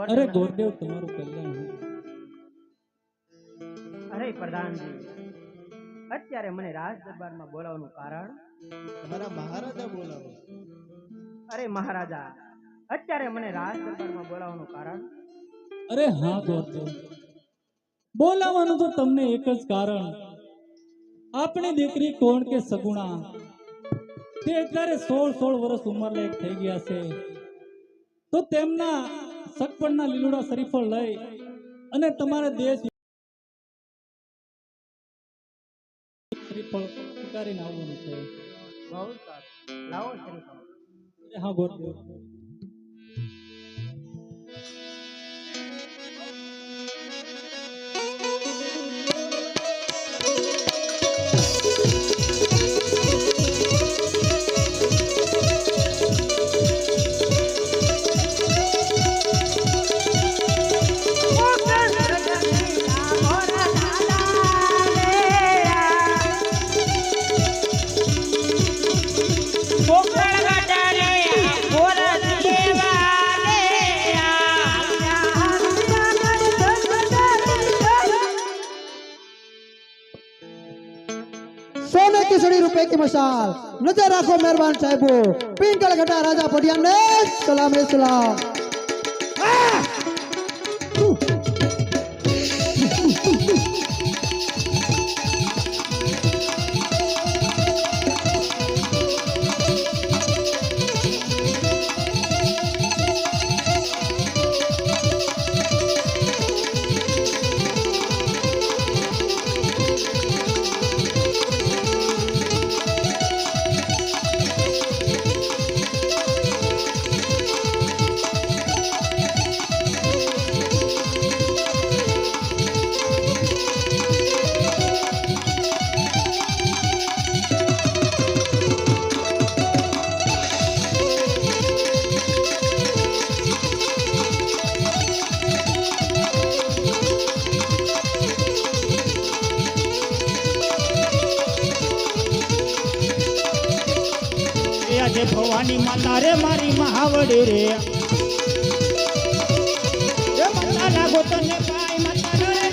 અરે ગોરદેવ તમારું કલ્યાણ હોય. અરે પ્રધાનજી અત્યારે મને રાજ દરબારમાં બોલાવવાનું કારણ? તમારા મહારાજા બોલાવો. અરે મહારાજા અત્યારે મને રાજ દરબારમાં બોલાવવાનું કારણ? અરે હા ગોરદેવ બોલાવવાનું તો તમને એક જ કારણ. આપણી દીકરી કોણ કે સગુણા? તે અત્યારે સોળ સોળ વર્ષ ઉંમર લાયક થઈ ગયા છે. તો તેમના સગપણના લીલુડા શરીફળ લઈ અને તમારે દેશ શરીફળ ઉતારીને આવવાનું છે. હા ગોરદેવ પાંચડી રૂપિયા કી મશાલ. નજર રાખો મહેરબાન સાહેબો. પિંકળ ઘટા રાજા પઢિયા ને. સલામે સલામ. મહાવડી રે. માતા માતા રે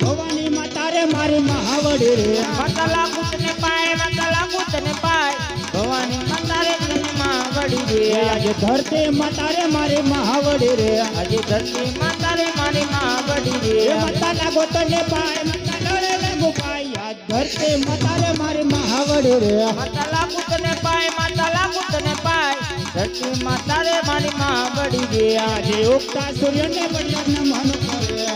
ભવાની માતા રે મારી મહાવડે રે. મતલા કુતને પાય મતલા કુતને પાય. ભવાની માતા જન્મમાં વડી એ રે. આજે ધરતી માતા રે મારી મહાવડી રે. આજે ધરતી મંદારે મારી મહાવડી રે. માતા લાગો તને પાય માતા રે લાગો પાય ધરતી માતાલે મારી મહાવડી રે. માતાલા કુતને પાય માતાલા કુતને પાય. ધરતી માતાલે મારી મહાવડી વડી રે. આજે ઉગતા સૂર્યને બદલાને મન કરે.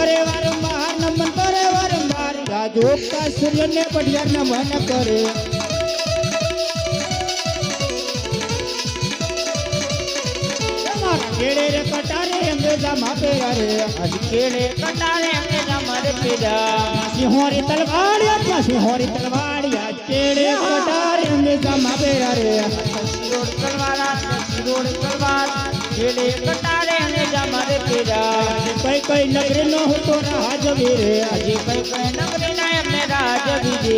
અરે વારંવાર નમન કરે વારંવાર આજે ઉગતા સૂર્યને બદલાને મન કરે. તમારા કેળે રે કટારે અંગ્રેજા માપેરા રે આજ કેળે કટારે અમે જમર પીડા સિંહોરી તલવાડી આજ સિંહોરી તલવાડી આજ કેળે કટારે અંગ્રેજા માપેરા રે સિરોડ તલવારા સિરોડ તલવાર, કેળે કટારે અમે જમર પીડા કઈ કઈ નગરી નો હું તો રાહ જવી રે આજે કઈ કઈ નગરી ના અમને રાજ વિજે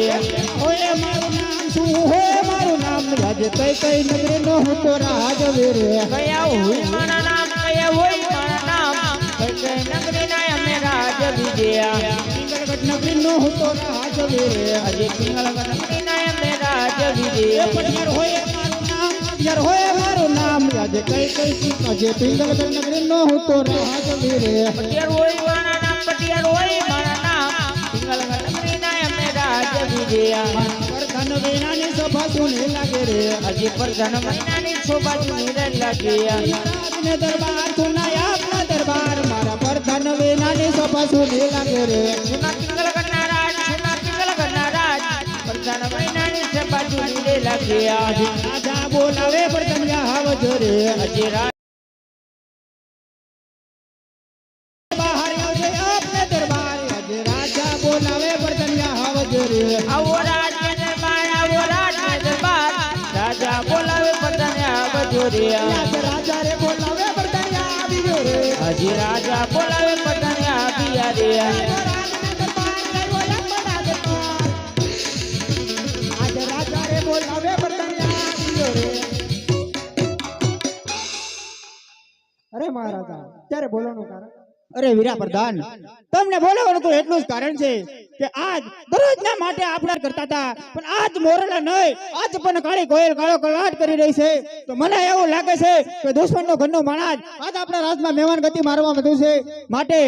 ઓય મારું નામ શું હોય મારું નામ આજે કઈ કઈ નગરી નો હું તો રાહ જવી રે કયા હોય મારા નામ કયા હોય મારા નામ કઈ કઈ નગરી ના અમે રાજ વિજયા પિંગળગઢ નગરી નો હું તો રાહ જવી રે આજે પિંગળ નગરી ના અમે રાજ એ વિજયા પટિયાર આજે કઈ કઈ આજે પિંગળગઢ નગરી નો હું તો રાજ વીરે. પટિયાર હોય મારા નામ પટિયાર હોય મારા નામ. પિંગળ નગરી ના અમે રાજ વીરે પ્રધાન વેણાની સભા સુને લાગે રે. આજે પ્રધાન મહિનાની શોભા ચૂની લાગ્યા રાજને દરબાર સુનાય આપના દરબાર. મારા પ્રધાન વેણાની સભા સુને લાગે રે. સુના પિંગળ ગણના સુના પિંગળ ગણના રાજ. પ્રધાન મહિનાની શોભા ચૂની લાગ્યા રાજા બોલાવે પ્રધાન આવજો રે આજે બહાર આવજે આપને દરબાર. આજે રાજા બોલાવે વર્તન્યા આવજો રે આવો રાજ દરબાર આવો રાજ દરબાર. રાજા બોલાવે બધાને આવજો રે રાજા રે બોલાવે વર્તન્યા આવી રે. હજી રાજા બોલાવે બધાને આવ્યા રે. ત્યારે બોલવાનું કારણ? અરે વીરા પ્રધાન તમને બોલાવવાનું તો એટલું જ કારણ છે કે આજ દરરોજના માટે આપણા કરતા હતા પણ આજ મોરલા નહીં આજ પણ કાળી કોયલ કાળો કલાટ કરી રહી છે. તો મને એવું લાગે છે કે દુશ્મનનો ઘરનો માણસ આજ આપણા રાજમાં મહેમાન ગતિ મારવા વધુ છે. માટે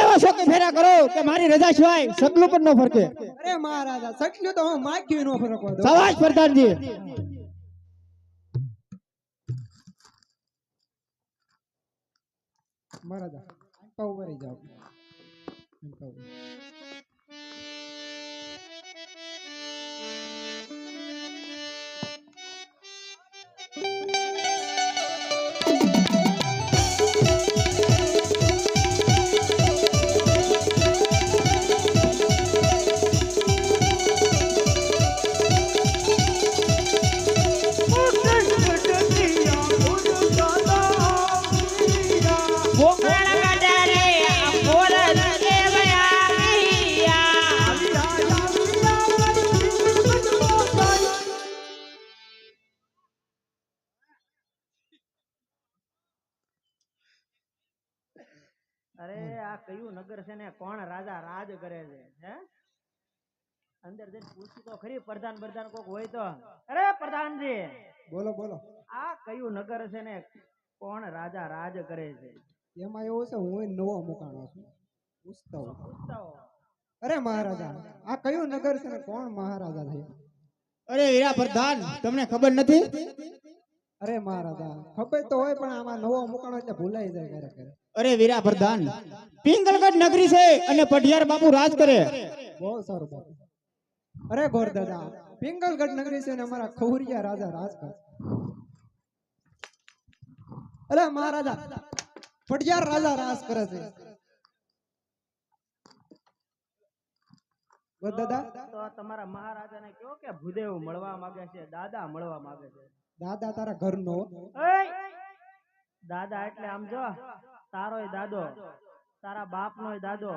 એવા શોકે ફેરા કરો કે મારી રજા સિવાય સગલું પણ ન ફરકે. અરે મહારાજા સટલું તો હું માખ્યું ન ફરકો સવાજ પ્રધાનજી. મહારાજા આંપા ભરી જાઓ. આંપા નગર ને કોણ રાજા? રાજ કરે છે હે? અંદર જઈને પૂછ્યું તો ખરી પ્રધાન પ્રધાન કોક હોય તો. અરે પ્રધાનજી! બોલો બોલો. આ કયું નગર છે ને? કોણ રાજા રાજ કરે છે? એમાં એવું છે હું નવો મુકાણો છું. પૂછતો. અરે મહારાજા આ કયું નગર છે ને? કોણ મહારાજા થયા અરે વીરા પ્રધાન તમને ખબર નથી? અરે મહારાજા ખબર તો હોય પણ આમાં નવો મુકાણો એટલે ભૂલાઈ જાય ઘરે ઘરે. અરે વીરા પ્રધાન પિંગલગઢ નગરી છે અને પઢિયાર બાપુ રાજ કરે. બહુ સારું બાપુ. અરે ગોર દાદા પિંગલગઢ નગરી છે અને અમારા ખોરિયા રાજા રાજ કરે. અરે મહારાજા પટિયાર રાજા રાજ કરે છે. ગોર દાદા તો તમારા મહારાજાને કયો કે ભૂદેવ મળવા માંગે છે દાદા મળવા માંગે છે. દાદા તારા ઘરનો! દાદા એટલે આમ જો તારોય દાદો તારા બાપનોય દાદો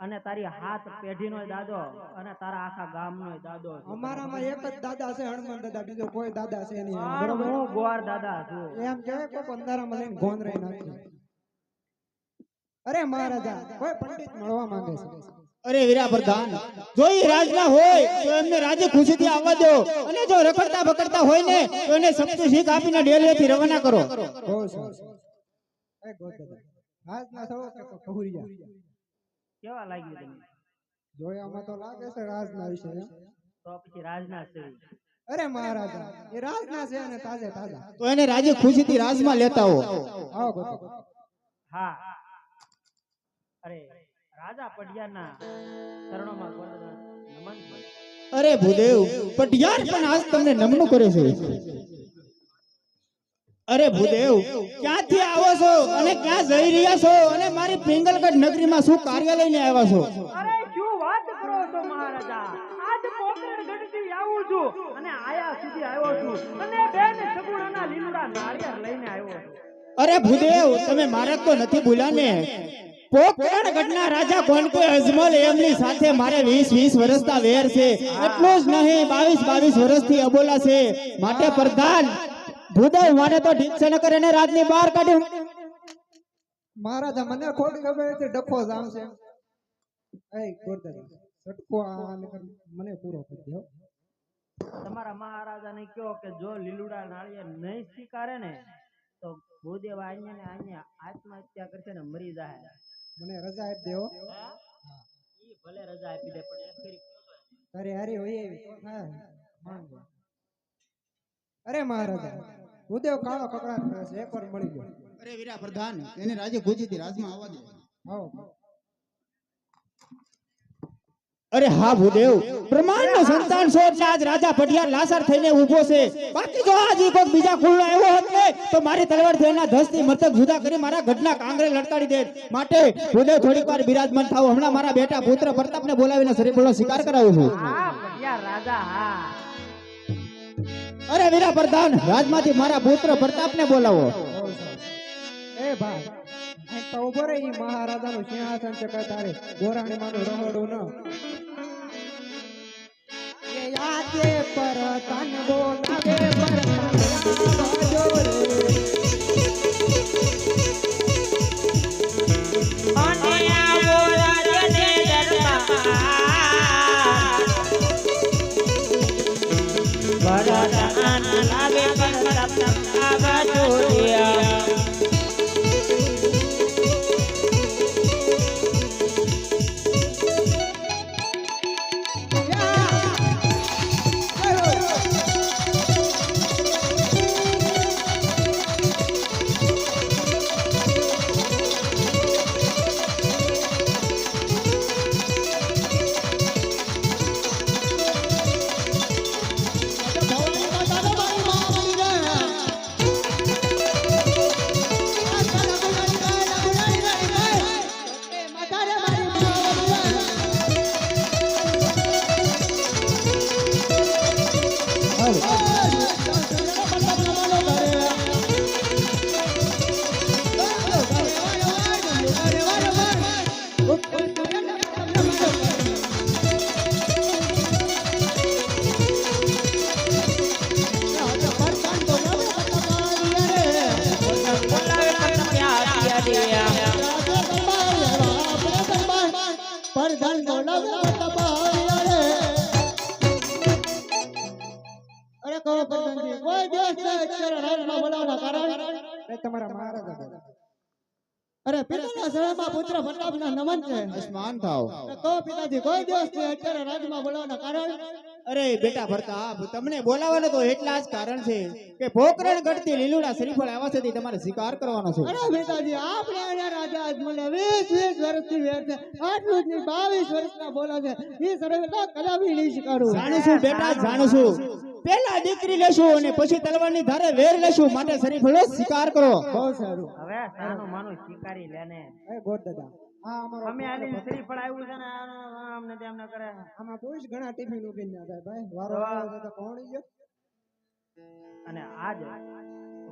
અને તારી હાથ પેઢીનોય દાદો અને તારા આખા ગામનોય દાદો અમારામાં એક જ દાદા છે હનુમાન દાદા બીજો કોઈ દાદા છે નહીં. હું ગોવાર દાદા છું. એમ કહેવાય કોઈ અંધારામાં લઈને ગોંદરાઈ નાખી. અરે મહારાજા કોઈ પંડિત મળવા માંગે છે. અરે વીરા પ્રધાન જો એ રાજના હોય તો એમને રાજે ખુશીથી આવવા દો. અને જો રખડતા બકડતા હોય ને તો એને સખ્ત શીખ આપીને ડેલીથી રવાના કરો. કેવા લાગ્યું તમને? જોયામાં તો લાગે છે રાજના વિશે તો પછી રાજના છે. અરે મહારાજા એ રાજના છે અને તાજે તાજા. તો એને રાજે ખુશીથી રાજમાં લેતા હો આવો હા. અરે રાજા પડિયાના ચરણોમાં નમન અરે ભૂદેવ પટિયાર પણ આજ તમને નમનું કરે છે. અરે ભૂદેવ ક્યાંથી આવો છો અને ક્યાં જઈ રહ્યા છો અને મારી પિંગલગઢ નગરીમાં શું કાર્ય લઈને આવ્યા છો? અરે શું વાત કરો છો મહારાજા? આજ પોકરણગઢથી આવું છું અને આયા સુધી આવ્યો છું. અને બેન સગુણાના લીમડા નાળિયેર લઈને આવ્યો છું. અરે ભૂદેવ તમે મારા તો નથી ભૂલ્યા ને. પોકરણગઢના રાજા કોણકે અજમલ એમની સાથે મારે 20 20 વર્ષના વેર છે. એટલું જ નહીં 22 22 વર્ષથી અબોલા છે. માટે પ્રધાન ભૂદેવ મને તો નકર એને રાજની બહાર કાઢ્યું. મહારાજા મને ખોટ ખબર છે ડફો જામ છે. એ ગોર સટકો આ મને પૂરો કરી દો તમારા મહારાજાને કહો કે જો લીલુડા નાળિયેર નહીં સ્વીકારે ને તો ભૂદેવ ને આઈને આત્મહત્યા કરશે ને મરી જાય. મને રજા આપી દેવો. ઈ ભલે રજા આપી દે પણ એક ફેરી તારી હારી હોય એવી માંગો. અરે મહારાજા ઉદેવ કાળો કકડાટ કરે છે એકવાર મળી ગયો. અરે વીરા પ્રધાન એને રાજે ખુશીથી રાજમાં આવવા દે આવો. અરે હા ભૂદેવ બ્રહ્માંડનો સંતાન છો એટલે આજ રાજા પટિયાર લાસાર થઈને ઊભો છે. બાકી જો આજ એક કોઈક બીજા ખુલ્લો આવ્યો હોત ને તો મારી તલવારથી એના ધસતી મતક જુદા કરી મારા ગઢના કાંગરે લટકાડી દે માટે ભૂદેવ થોડીક વાર બિરાજમાન થાવ હમણાં મારા બેટા પુત્ર પ્રતાપને બોલાવીને શરીફળનો શિકાર કરાવું છું. હા પટિયા રાજા હા. અરે વીરા પ્રધાન રાજમાંથી મારા પુત્ર પ્રતાપને બોલાવો. એ ભાઈ તો ઊભો રહી. મહારાજા નું સિંહાસન છે તારે ગોરાણી માનું રહોડું ન. પર તન બોલાવે પર પુત્ર પ્રતાપના નમન છે. સ્માન થાવ તો પિતાજી કોઈ દિવસ નહીં અત્યારે રાજમાં બોલાવવાના કારણ? અરે બેટા ભરતા તમને બોલાવવાનો તો એટલા જ કારણ છે કે પોકરણ ગઢથી લીલુડા શ્રીફળ આવ્યા છે તમારે સ્વીકાર કરવાનો છે. અરે બેટાજી આપણે અહીંયા રાજા આજ મને 20 20 વર્ષથી વેર છે આટલું જ નહીં 22 વર્ષના બોલા છે. એ સર્વે તો કલાવી નહીં સ્વીકારું જાણું બેટા જાણું છું પેલા દીકરી લેશું અને પછી તલવારની ધારે વેર લેશું માટે શરીફ સ્વીકાર કરો. બહુ સારું. હવે સાનું માનું સ્વીકારી લેને એ દાદા. અમે આની શ્રીફળ આવ્યું છે ને અમને તેમ ન કરે આમાં બહુ ઘણા ટિફિન ઊભી ના થાય ભાઈ વારો આવે તો કોણ ગયો અને આજ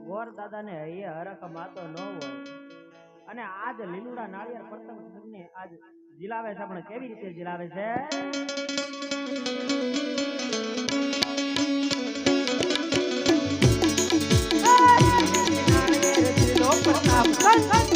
ગોર દાદાને એ હરખ માતો ન હોય અને આજ લીલુડા નાળિયેર પ્રથમ સુગને આજ જીલાવે છે પણ કેવી રીતે જીલાવે છે એવા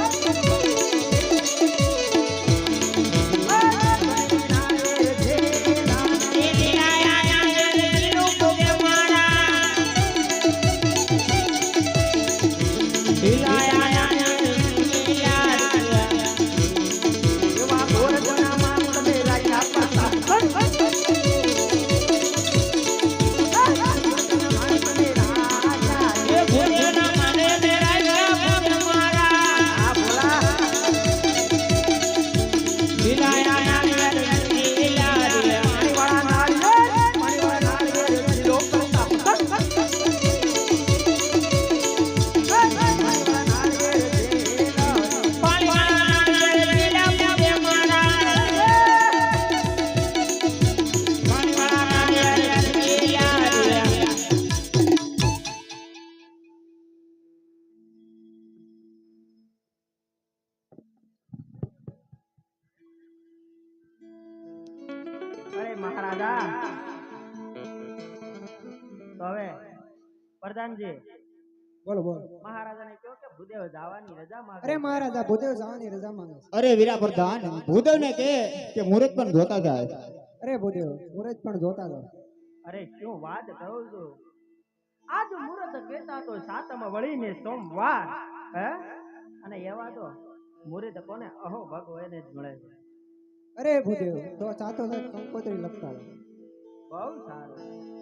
પ્રધાનજી બોલો બોલો. મહારાજાને કહો કે ભૂદેવ જવાની રજા માંગે અરે મહારાજા ભૂદેવ જવાની રજા માંગે અરે વીરા પ્રધાન ભૂદેવને કહે કે મુહૂર્ત પણ જોતા જાય. અરે ભૂદેવ મુરત પણ જોતા જાય. અરે શું વાત કરું છું? આજ મુહૂર્ત કહેતા તો સાતમ વળીને સોમવાર હે? અને એવા તો મુહૂર્ત કોને અહો ભગવાને જ મળે છે. અરે ભૂદેવ તો સાતો સાત કંકોત્રી લખતા બહુ સારું.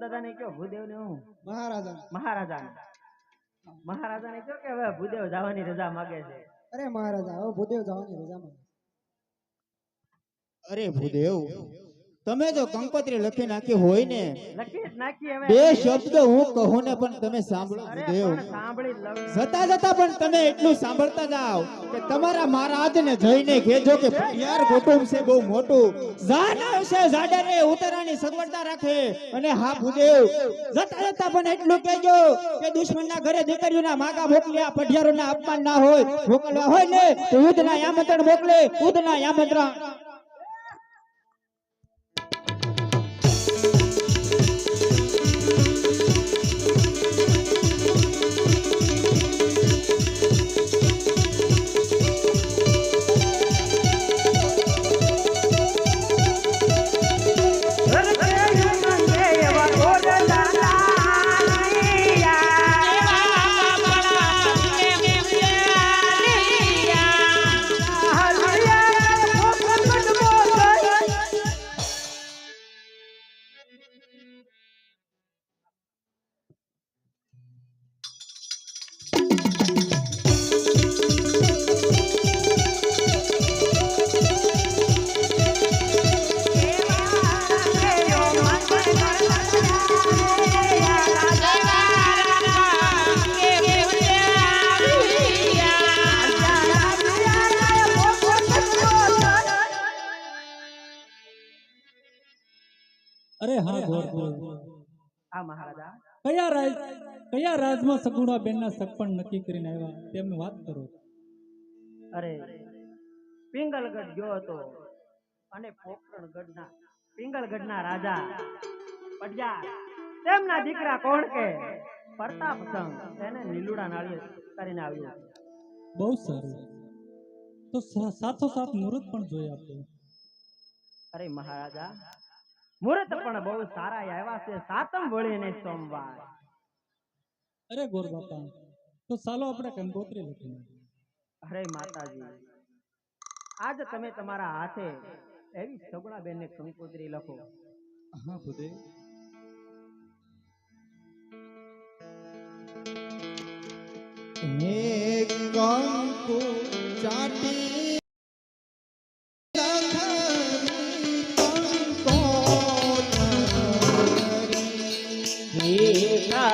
ગોરદાદા ને કયો? ભૂદેવ ને હું? મહારાજા મહારાજા મહારાજા ને કયો કે હવે ભૂદેવ જવાની રજા માગે છે? અરે મહારાજા હવે ભૂદેવ જવાની રજા માંગે. અરે ભૂદેવ તમે જો કંકોત્રી લખી નાખી હોય ને બે શબ્દ હું કહું ને પણ તમે સાંભળો જતા જતા પણ તમે એટલું સાંભળતા જાઓ કે તમારા મહારાજને જઈને કહેજો કે યાર કુટુંબ છે બહુ મોટું. જાના છે જાડરે ઉતરાની સગવડતા રાખે અને હા ભૂદેવ. જતા જતા પણ એટલું કહેજો કે દુશ્મનના ઘરે દીકરીઓના માગા મોકલ્યા પઢિયારોના અપમાન ના હોય. મોકલવા હોય ને તો યુદ્ધના યામંત્રણ મોકલે યુદ્ધના આમંત્રણ આ મહારાજા. કયા રાજ કયા રાજમાં સગુણા સગપણ નક્કી કરીને આવ્યા? તેમને વાત કરો. અરે પિંગલગઢ ગયો હતો અને પોકરણગઢના પિંગલગઢના રાજા પડિયા તેમના દીકરા કોણ કે? પ્રતાપસંગ એને નીલુડા નાળિયેર કરીને આવ્યું બહુ સારું. તો સાથો સાથ મુહૂર્ત પણ જોઈ આપણે અરે મહારાજા મુહૂર્ત પણ બહુ સારા આવ્યા છે. સાતમ વળીને સોમવાર. અરે ગોર બાપા તો ચાલો આપણે કંકોત્રી લખી અરે માતાજી આજ તમે તમારા હાથે એવી સગુણા બેન ને કંકોત્રી લખો. હા ભૂદેવ હે કંકુ ચાટી मीठा